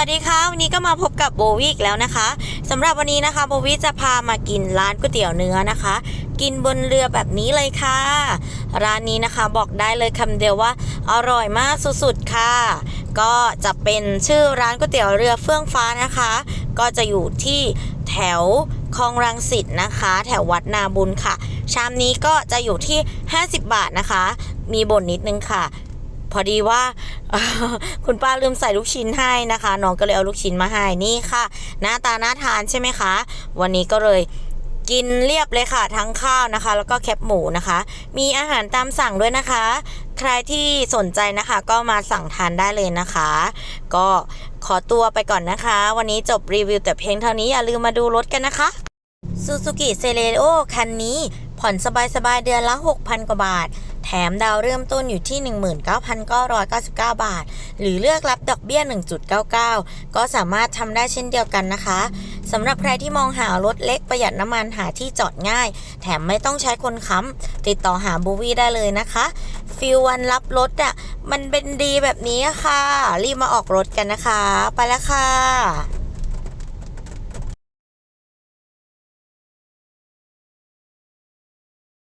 วัสดีค่ะ วันนี้ก็มาพบกับโบวิอีกแล้วนะคะสำหรับวันนี้นะคะโบวิจะพามากินร้านก๋วยเตี๋ยวเนื้อนะคะ กินบนเรือแบบนี้เลยค่ะ ร้านนี้นะคะบอกได้เลยคำเดียวว่า อร่อยมากสุดๆค่ะ ก็จะเป็นชื่อร้านก๋วยเตี๋ยวเรือเฟื่องฟ้านะคะ ก็จะอยู่ที่แถวคลองรังสิตนะคะ แถววัดนาบุญค่ะ ชามนี้ก็จะอยู่ที่ 50 บาทนะคะ มีบ่นนิดนึงค่ะ พอดีว่าคุณป้าลืมใส่ลูกชิ้นให้นะคะน้องก็เลยเอาลูกชิ้นมาให้นี่ค่ะ หน้าตาน่าทานใช่ไหมคะ วันนี้ก็เลยกินเรียบเลยค่ะ ทั้งข้าวนะคะ แล้วก็แคบหมูนะคะ มีอาหารตามสั่งด้วยนะคะ ใครที่สนใจนะคะก็มาสั่งทานได้เลยนะคะ ก็ขอตัวไปก่อนนะคะ วันนี้จบรีวิวแต่เพียงเท่านี้อย่าลืมมาดูรถกันนะคะซูซูกิเซเลโอคันนี้ผ่อนสบายๆเดือนละ 6,000 กว่าบาท แถมดาวเริ่มต้นอยู่ที่ 19,999 บาท หรือเลือกรับดอกเบี้ย 1.99 ก็สามารถทำได้เช่นเดียวกันนะคะสำหรับใครที่มองหารถเล็กประหยัดน้ำมันหาที่จอดง่าย แถมไม่ต้องใช้คนค้ำติดต่อหาบูวี่ได้เลยนะคะฟิลวันรับรถอะมันเป็นดีแบบนี้ค่ะ รีบมาออกรถกันนะคะ ไปแล้วค่ะ